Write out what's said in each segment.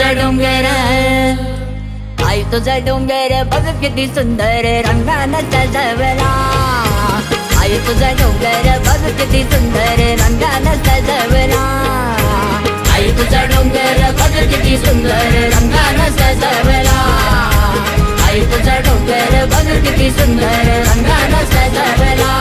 तुझा डोंगर आई तुझा डोंगर बघ किती सुंदर रंगानं सजवला आई तुझा डोंगर बघ किती सुंदर रंगानं सजवला आई तुझा डोंगर बघ किती सुंदर रंगानं सजवला आई तुझा डोंगर बघ किती सुंदर रंगानं सजवला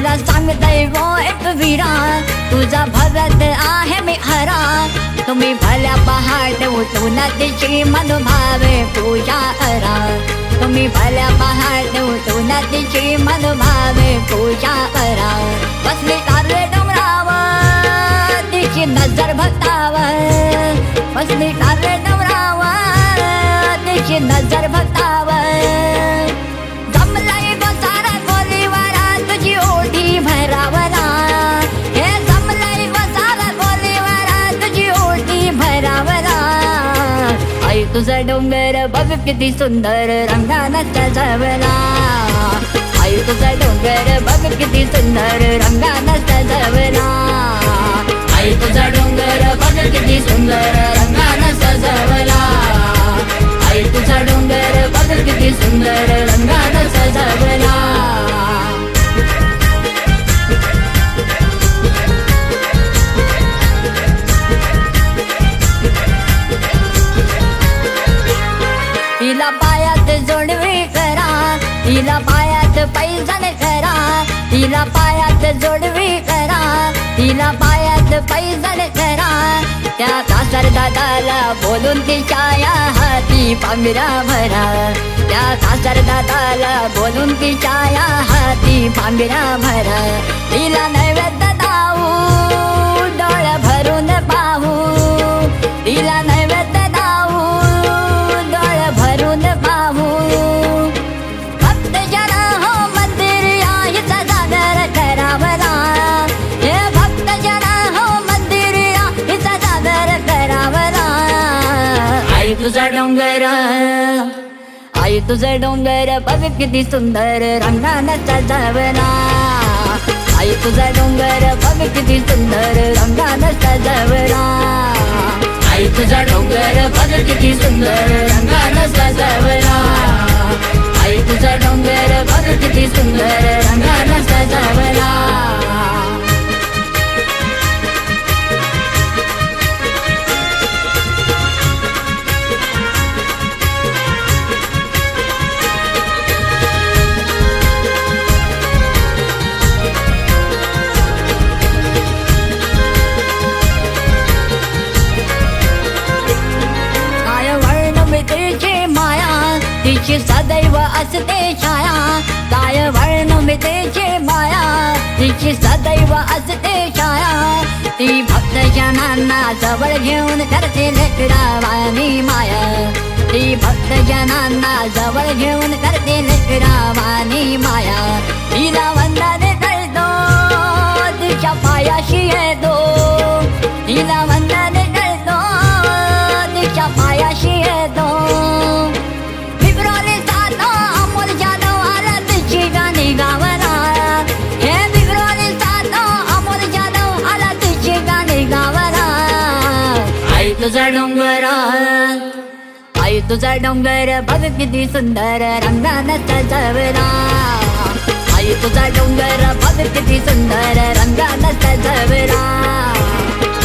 तुला सांगतय गो एक वीरा. तुझा भगत आहे मी हरा तुम्ही भल्या पहाट उठून तिची मनभावे पूजा करा. तुम्ही भल्या पहाट उठून तिची मनभावे पूजा करा. बसली कारले डोंगरावर तिची नजर भक्तावर. बसले कारले डोंगरावर तिची नजर भक्तावर. तुझा डोंगर बघ किती सुंदर रंगानं सजवला आई तुझा डोंगर बघ किती सुंदर रंगानं सजवला आई तुझा डोंगर बघ किती सुंदर रंगानं सजवला दादाला बोलून तिच्या हाती पांगरा भरा. त्या सासर दादाला बोलून तिच्या हाती पांगरा भरा. तुझा डोंगर बघ किती सुंदर रंगानाचा सजवला आई तुझा डोंगर बघ किती सुंदर रंगानाचा सजवला आई तुझा डोंगर बघ किती सुंदर रंगानाचा सजवला आई तुझा डोंगर बघ किती सुंदर रंगानाचा सजवला तिची सदैव असते छाया. काय वर्णमितेची माया. तिची सदैव असते छाया. ती भक्तजनांना जवळ घेऊन करते लेकरावानी माया. ती भक्तजनांना जवळ घेऊन करते लेकरावानी माया. तिला वंदने करतो तिच्या पायाशी येतो. तिला वंदने करतो तिच्या पायाशी येतो. तुझा डोंगर बघ किती सुंदर रंगाने सजवला आई तुझा डोंगर बघ किती सुंदर रंगाने सजवला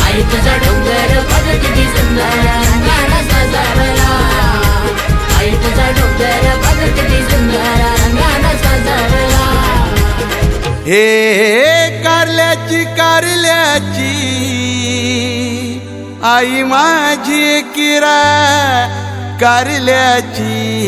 आई तुझा डोंगर बघ किती सुंदर रंगाने सजवला आई तुझा डोंगर बघ किती सुंदर रंगाने सजवला हे कारल्याची कारल्याची आई माझी किरा कारल्याची.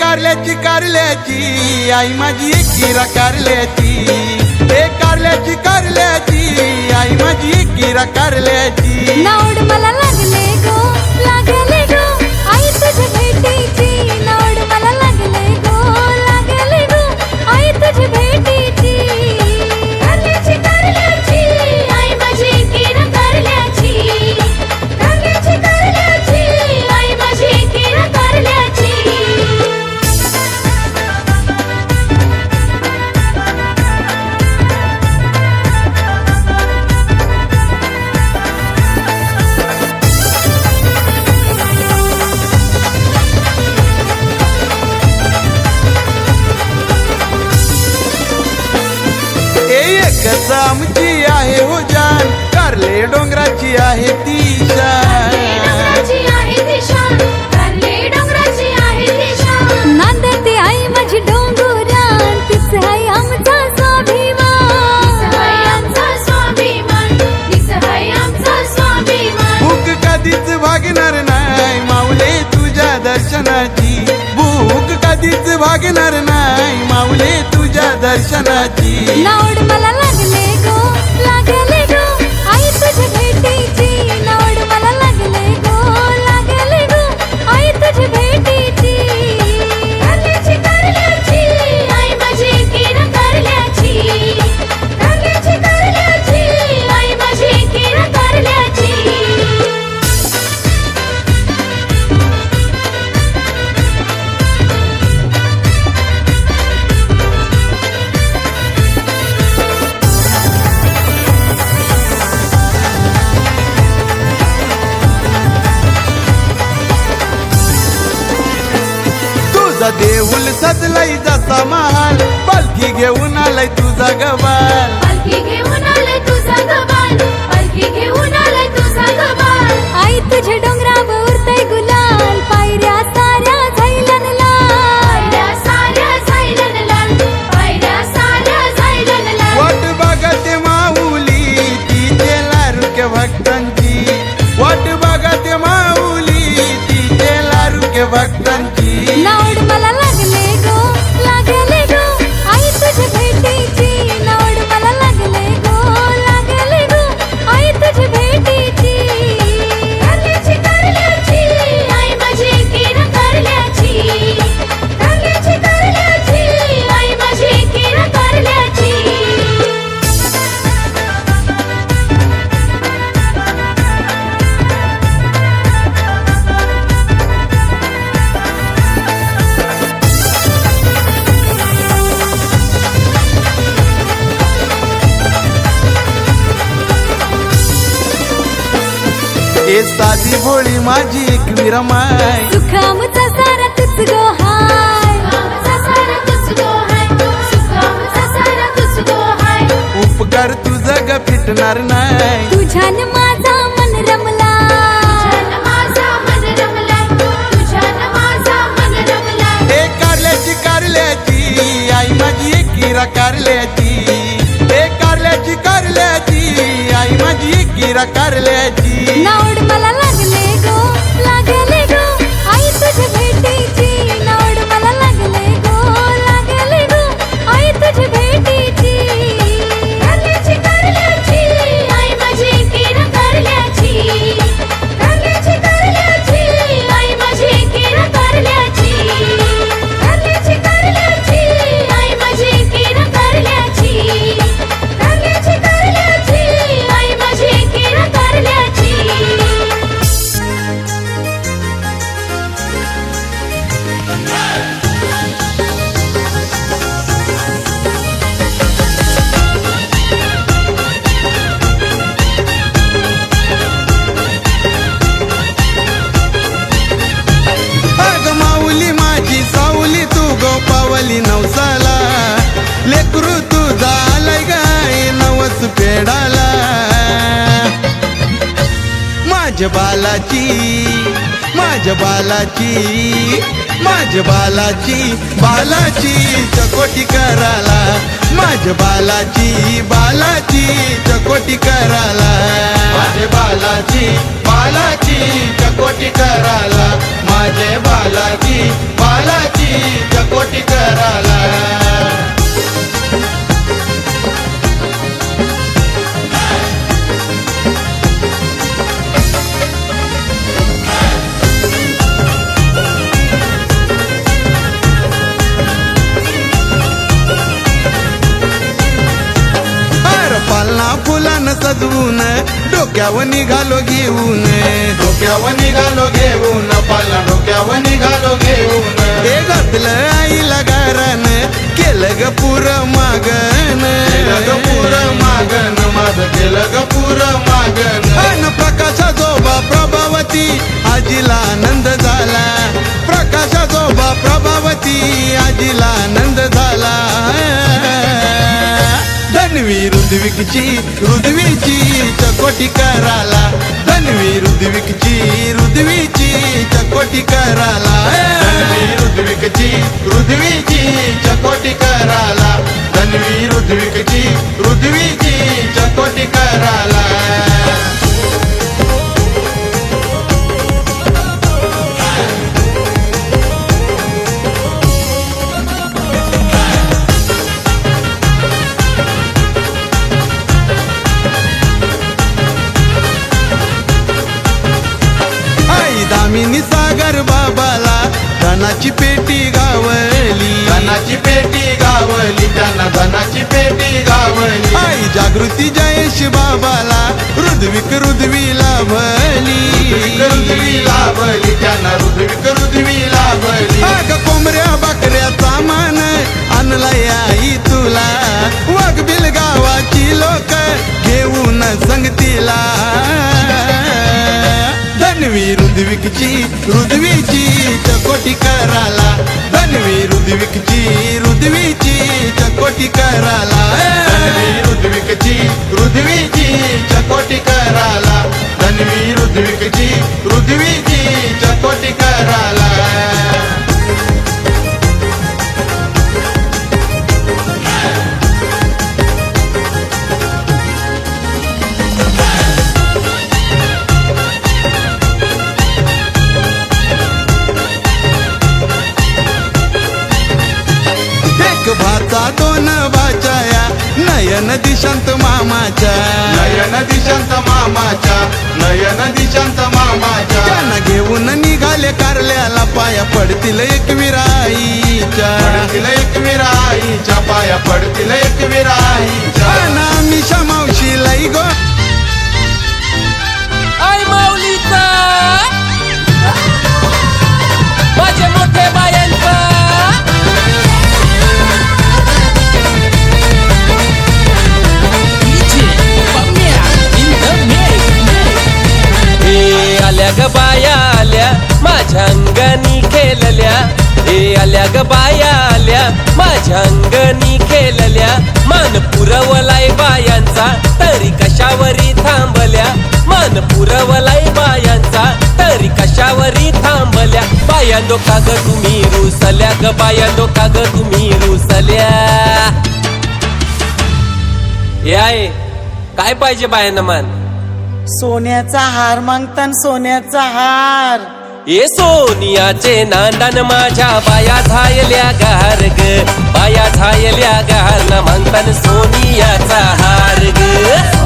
कारल्याची कारल्याची. आई माझी एक कारल्याची. माझी किरा कारल्याची. नवड मला निरमाय. सुखामचा उपकार तुझा ग फिटणार नाही. तुझ्यान माझा मन रमला हे कारल्याची कारल्याची आई माझी एकीरा कारल्याची. हे कारल्याची कारल्याची आई माझी कारल्याची. बालाची माझ्या बालाची माझ्या बालाची बालाची चकोटी कराला माझ्या बालाची बालाची चकोटी कराला माझे बालाची बालाची चकोटी कराला माझे बालाची बालाची चकोटी कराला सजवून डोक्यावर निघालो घेऊन. डोक्यावर निघालो घेऊन पालना डोक्यावर निघालो घेऊन. हे घातलं आईला गारण केलं ग पुर मागन ग पुर मागन माझं केलं ग पुर मागन अन प्रकाशा जोबा प्रभावती आजीला आनंद झाला. प्रकाशा जोबा प्रभावती आजीला आनंद झाला. धनवी रुद्विकची रुद्वीची चकोटी कराला. धनवी रुद्विकची रुद्वीची चकोटी कराला. धनवी रुद्विकची रुद्वीची चकोटी कराला. धनवी रुद्विकची रुद्वीची चकोटी कराला. जयेश बाबाला रुद्विक रुद्वी लाभली रुद्वी लाभली त्यांना रुद्विक रुद्वी लाभली अग कोंबऱ्या बकऱ्याचा मान आणला आई तुला. वाघबिल गावाची लोक घेऊन संगतीला धन्वी रुद्विकची रुद्वीची चकोटी कराला. धन्वी रुद्विकची रुद्वीची चकोटी कराला. धन्वी रुद्विकची रुद्वीची चकोटी कराला. धन्वी रुद्विकची रुद्वीची चकोटी पडतील एक विराईच्या. पडतील एक विराईच्या पाया पडतील एक विराईच्या. नामिशा मावशी लई गो ए आल्या ग बाया आल्या माझ्या अंगणी खेळल्या. मान पुरवलाय बायांचा तरी कशावरी थांबल्या. मान पुरवलाय बायांचा तरी कशावरी थांबल्या. बायांदो का ग तुम्ही रुसल्या ग बायांदो का ग तुम्ही रुसल्या. याय काय पाहिजे बायांना मान? सोन्याचा हार मागतान सोन्याचा हार. ए सोनियाचे नांदन माझ्या बाया झायल्या गार ग बाया झायल्या गार ना म्हणतान सोनियाचा हार ग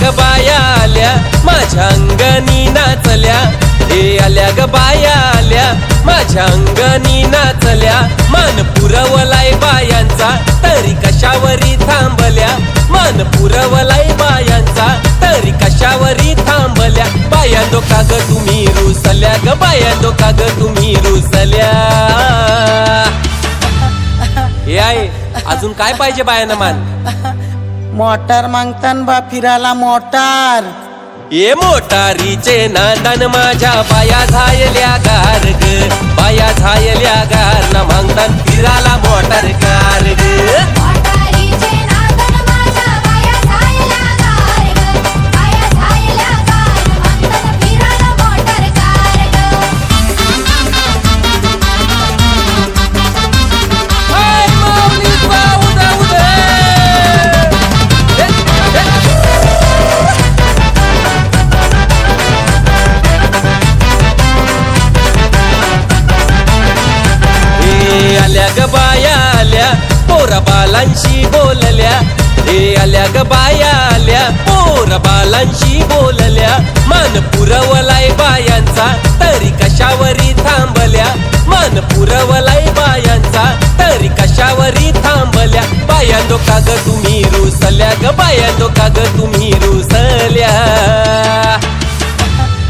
ग बाया आल्या माझ्या अंगणी नाचल्या. हे आल्या ग बाया आल्या माझ्या अंगणी नाचल्या. मान पुरवलाय बायांचा तरी कशावरी थांबल्या. मान पुरवलाय बायांचा तरी कशावरी थांबल्या. बाया का ग तुम्ही रुसल्या ग बाया का ग तुम्ही रुसल्या. हे आहे अजून काय पाहिजे बायांना मान? मोटार मागतान बा फिराला मोटार. ये मोटारीचे नांदन माझ्या बाया झायल्या गार ग बाया झायल्या गार ना मागतान फिराला मोटार कार ग ग बाया आल्या पोरा बालांशी बोलल्या मान पुरवलाय बायांचा तरी कशावरी थांबल्या? मान पुरवलाय बायांचा तरी कशावरी थांबल्या? बायांनो का ग तुम्ही रुसल्या ग बायांनो का ग तुम्ही रुसल्या.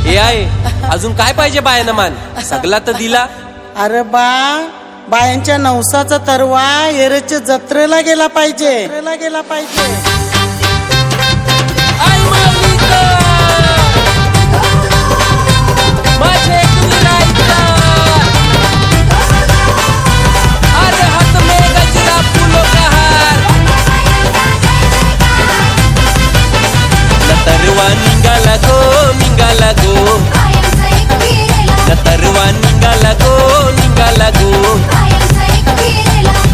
हे आहे अजून काय पाहिजे बायानं मान? सगला तर दिला. अरे बा बायांच्या नवसाचा तरवा एरेच्या जत्रेला गेला पाहिजे. जत्रेला गेला पाहिजे. निघाला गो निघाला गो. बायांचा तरवा निघाला गो निघाला गो.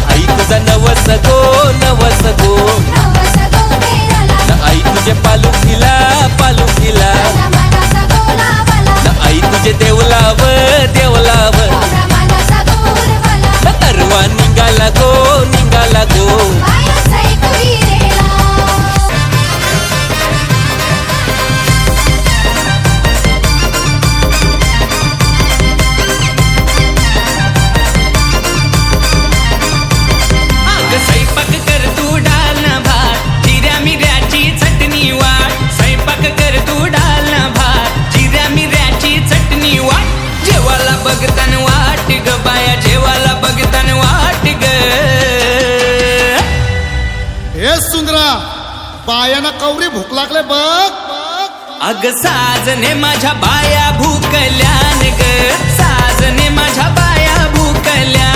आई तुझा नवस गो नवस गो. निघाला कवरी भूक लागले बघ. बघ अग साजने माझ्या बाया भूकल्यान ग. साजने माझ्या बाया भूकल्या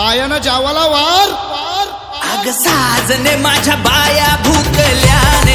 पायानं जावाला वार. अग साजने माझ्या बाया भूकल्यान.